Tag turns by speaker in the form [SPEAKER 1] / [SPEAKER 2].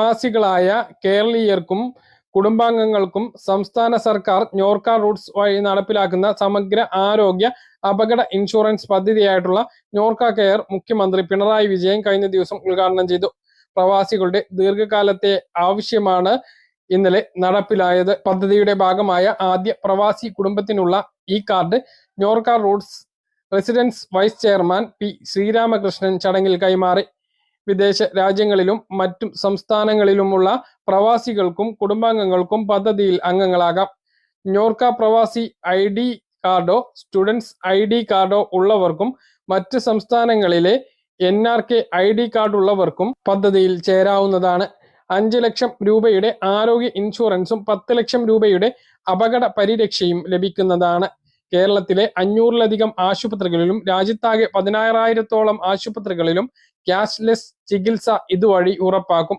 [SPEAKER 1] പ്രവാസികളായ കേരളീയർക്കും കുടുംബാംഗങ്ങൾക്കും സംസ്ഥാന സർക്കാർ ഞോർക്ക റൂട്ട്സ് വഴി നടപ്പിലാക്കുന്ന സമഗ്ര ആരോഗ്യ അപകട ഇൻഷുറൻസ് പദ്ധതിയായിട്ടുള്ള ഞോർക്ക കെയർ മുഖ്യമന്ത്രി പിണറായി വിജയൻ കഴിഞ്ഞ ദിവസം ഉദ്ഘാടനം ചെയ്തു. പ്രവാസികളുടെ ദീർഘകാലത്തെ ആവശ്യമാണ് ഇന്നലെ നടപ്പിലായത്. പദ്ധതിയുടെ ഭാഗമായ ആദ്യ പ്രവാസി കുടുംബത്തിനുള്ള ഈ card Norka roots resident vice chairman P Sreeramakrishnan ചടങ്ങിൽ കൈമാറി. വിദേശ രാജ്യങ്ങളിലും മറ്റും സംസ്ഥാനങ്ങളിലുമുള്ള പ്രവാസികൾക്കും കുടുംബാംഗങ്ങൾക്കും പദ്ധതിയിൽ അംഗങ്ങളാകാം. നോർക്ക പ്രവാസി ഐ ഡി കാർഡോ സ്റ്റുഡൻസ് ഐ ഡി കാർഡോ ഉള്ളവർക്കും മറ്റ് സംസ്ഥാനങ്ങളിലെ N R K I D card ഉള്ളവർക്കും പദ്ധതിയിൽ ചേരാവുന്നതാണ്. അഞ്ച് ലക്ഷം രൂപയുടെ ആരോഗ്യ ഇൻഷുറൻസും പത്ത് ലക്ഷം രൂപയുടെ അപകട പരിരക്ഷയും ലഭിക്കുന്നതാണ്. കേരളത്തിലെ അഞ്ഞൂറിലധികം ആശുപത്രികളിലും രാജ്യത്താകെ പതിനായിരത്തോളം ആശുപത്രികളിലും ക്യാഷ്ലെസ് ചികിത്സ ഇതുവഴി ഉറപ്പാക്കും.